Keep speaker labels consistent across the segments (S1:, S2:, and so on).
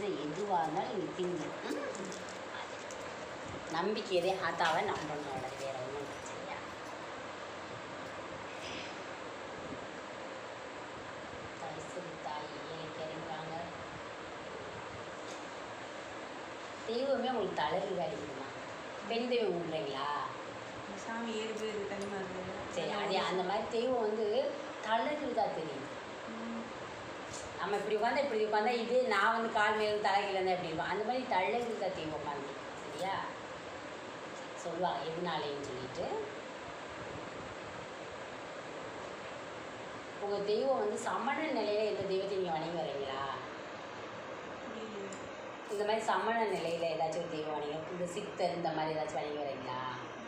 S1: பிரச்சனை எதுவாக இருந்தாலும் நீ திங்கு? நம்பிக்கையதே ஆத்தாவை நம்பணும் அவளை வேற ஒன்றும் தாய் சரி தாய் ஏழைக்கு இறங்குவாங்க தெய்வமே உங்களுக்கு தலையில் அடிக்குமா பெண் தெய்வம் கும்பிட்றீங்களா
S2: சாமி ஏழு பேர் தனிமா இருக்குது
S1: சரி அதே அந்த மாதிரி தெய்வம் வந்து தலையில் தான் தெரியுது. நம்ம இப்படி உட்காந்தா இப்படி உட்காந்தா இது நான் வந்து கால் மேல தலைகீழ எப்படி இருக்கும் அந்த மாதிரி தான் தெய்வம் உட்காந்து சரியா? சொல்லுவாங்க எதுனாலேன்னு சொல்லிட்டு. உங்கள் தெய்வம் வந்து சமண நிலையில் எந்த தெய்வத்தையும் நீங்கள் வணங்கி வரீங்களா இந்த மாதிரி சமண நிலையில் ஏதாச்சும் ஒரு தெய்வம் வணங்கி இந்த சித்தர் இந்த மாதிரி ஏதாச்சும் வணங்கி வரீங்களா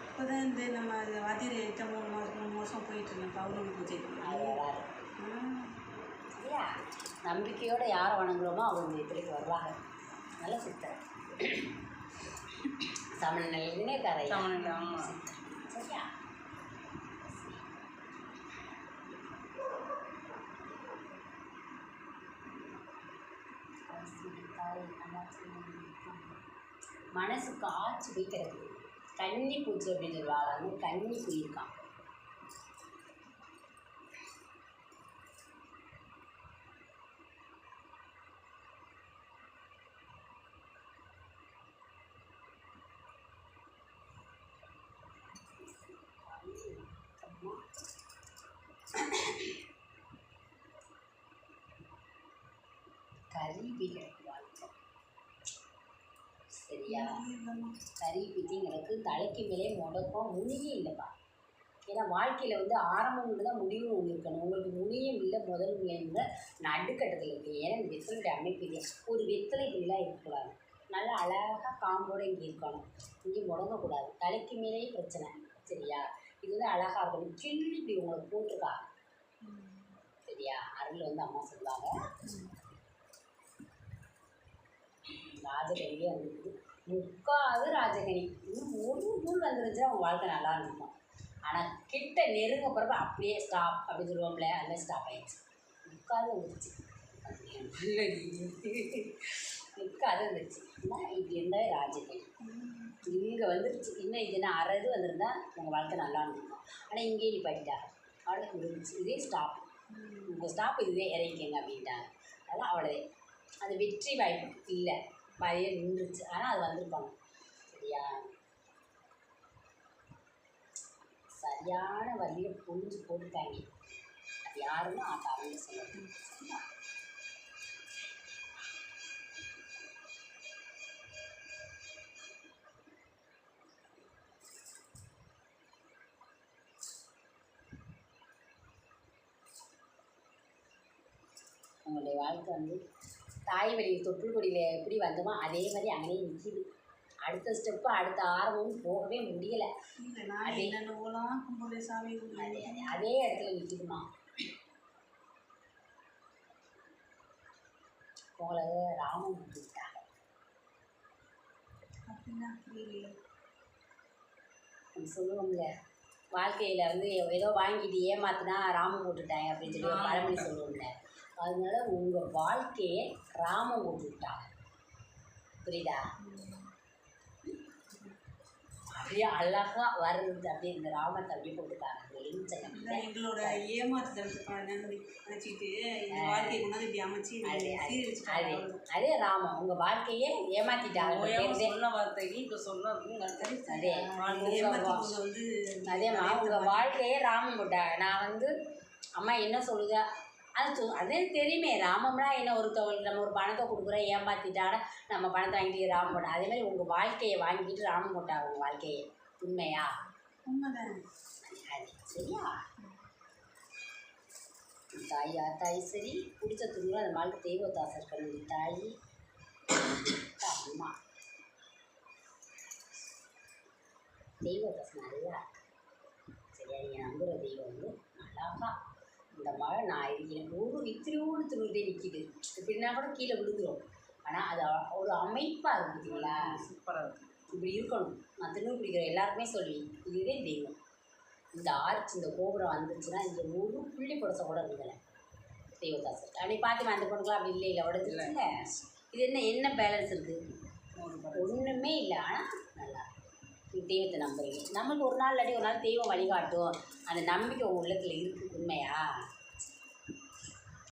S2: இப்போதான் இந்த நம்ம வாத்தியார் எட்ட மூணு மாதம் மூணு மாதம் போயிட்டு இருக்கேன் பௌர்ணமி பூஜைக்கு
S1: அது வராது
S2: ஆ.
S1: சரியா நம்பிக்கையோட யாரை வணங்குறோமோ அவங்க இடத்துக்கு வருவாங்க. நல்ல சித்தர். நிலையிலே கரை
S2: சமண நிலை, ஆமா.
S1: சரியா? மனசுக்கு ஆச்சு போய் கிடக்குது கன்னி பூச்சி அப்படின்னு சொல்லுவாங்க. கன்னி போயிருக்கான் சரியா கறி பிடிங்கிறதுக்கு தலைக்கு மேலே முடக்கம் முனியே இல்லைப்பா. ஏன்னா வாழ்க்கையில் வந்து ஆரம்பம் ஒன்று தான் முடிவும் ஒன்று இருக்கணும். உங்களுக்கு முனியும் இல்லை முதல் இல்லை. நடுக்கட்டத்தில் இருக்குது ஏன்னா இந்த வெத்தலையுடைய அமைப்பு இல்லை ஒரு வெத்தலை இப்படிலாம் இருக்கக்கூடாது. நல்லா அழகாக காம்போடு இங்கே இருக்கணும். இங்கே முடங்கக்கூடாது. தலைக்கு மேலேயே பிரச்சனை. சரியா? இது வந்து அழகாக இருக்கணும். கிள்ளி இப்படி உங்களுக்கு போட்டிருக்கா? சரியா? அருள் வந்து அம்மா சொல்லுவாங்க. ராஜகனியே வந்துருக்குது. முக்காவது ராஜகனி இன்னும் ஒரு நூல் வந்துருந்துச்சுன்னா அவங்க வாழ்க்கை நல்லா இருக்கும் ஆனால் கிட்ட நெருங்க போகிறப்ப அப்படியே ஸ்டாப் அப்படின்னு சொல்லுவோம்ல அந்த ஸ்டாப் ஆயிடுச்சு. முக்காவது வந்துருச்சு. முக்காவது வந்துருச்சு. ஆனால் இப்படி இருந்தால் ராஜகனி இங்கே வந்துருச்சு. இன்னும் இது என்ன அரை இது வந்திருந்தா உங்கள் வாழ்க்கை நல்லா இருந்திருக்கும். ஆனால் இங்கேயே நிப்பாட்டிட்டாங்க அவளுக்கு முடிஞ்சிச்சு. இதே ஸ்டாப் உங்கள் ஸ்டாப் இதுவே இறங்கிக்கங்க அப்படின்ட்டாங்க. அதெல்லாம் அவ்வளோதே அந்த வெற்றி வாய்ப்பு இல்லை. பாதியே நின்றுச்சு. ஆனால் அது வந்திருப்பாங்க. சரியா? சரியான வழியை புரிஞ்சு போட்டுட்டாங்க. அது யாருன்னு அந்த அவங்க சொல்லணும் சரியா? உங்களுடைய வாழ்க்கை வந்து தாய் வழி தொப்புள் கொடியில் எப்படி வந்தோமோ அதே மாதிரி அங்கேயே நிற்கிது அடுத்த ஸ்டெப்பு அடுத்த ஆர்வமும் போகவே முடியலை. அதே இடத்துல நிற்கிதுமா உங்களை ராமன் நம்ம சொல்லுவோம்ல வாழ்க்கையில் வந்து ஏதோ வாங்கிட்டு ஏமாத்தினா ராமன் போட்டுட்டாங்க அப்படின்னு சொல்லி பழமொழி சொல்லுவோம்ல. அதனால உங்கள் வாழ்க்கையை போட்டு விட்டாங்க புரியுதா? அப்படியே அழகா வருது அப்படியே இந்த ராமத்தை அப்படியே போட்டுட்டாங்க
S2: எங்களோட ஏமாத்துறதுக்கு நினச்சிக்கிட்டு இந்த வாழ்க்கையை கொண்டாந்து இப்படி அமைச்சு
S1: அதே அதே.
S2: சீரழிச்சிட்டாங்க.
S1: அதே அதே ராமன் உங்க வாழ்க்கையே ஏமாத்திட்டாங்க.
S3: சொன்ன வார்த்தைக்கு இப்போ சொன்ன
S1: அதே
S2: வாழ்க்கை
S1: உங்க
S2: ஏமாத்தி
S1: வா-
S2: கொண்டு வந்து
S1: அதேம்மா உங்க வாழ்க்கையே ராமன் போட்டாங்க நான் வந்து அம்மா என்ன சொல்லுத? அது அதே தெரியுமே. ராமம்லாம் என்ன ஒருத்தவங்களுக்கு நம்ம ஒரு பணத்தை கொடுக்குறோம் ஏமாத்திட்டாட நம்ம பணத்தை வாங்கிட்டு போட்டா. அதே மாதிரி உங்கள் வாழ்க்கையை வாங்கிட்டு ராமன் போட்டாங்க உங்கள் வாழ்க்கையை. உண்மையா? சரியா? தாயா தாய் சரி. பிடிச்ச துணியில் அந்த வாழ்க்கை தெய்வத்தாசை இருக்கணும் தாய். அம்மா. தெய்வத்தாசை நல்லா இருக்கு. சரியா? நீங்கள் நம்புகிற தெய்வம் வந்து நல்லாக்கா இந்த மழை நான் எனக்கு ஒரு இத்திரியோடு துணிட்டே நிற்கிது இப்படின்னா கூட கீழே விழுந்துரும். ஆனால் அது ஒரு அமைப்பாக இருக்கு பார்த்தீங்களா
S3: சூப்பராக இருக்கு.
S1: இப்படி இருக்கணும். நான் திரும்ப பிடிக்கிற எல்லாருக்குமே சொல்லி இதுவே தெய்வம். இந்த ஆர்ச் இந்த கோபுரம் வந்துருச்சுன்னா இந்த ஒரு புள்ளி புடச கூட இருந்தல தெய்வதாசர். அப்படி பார்த்து அந்த பொண்ணுக்குலாம் அப்படி இல்லை இல்லை. உடஞ்சிருச்சுல இது என்ன என்ன பேலன்ஸ் இருக்குது ஒன்றுமே இல்லை. ஆனால் தெய்வத்தை நம்புறீங்க. நம்மளுக்கு ஒரு நாள் இல்லாட்டி ஒரு நாள் தெய்வம் வழிகாட்டும். அந்த நம்பிக்கை உங்கள் உள்ளத்தில் இருக்குது உண்மையா?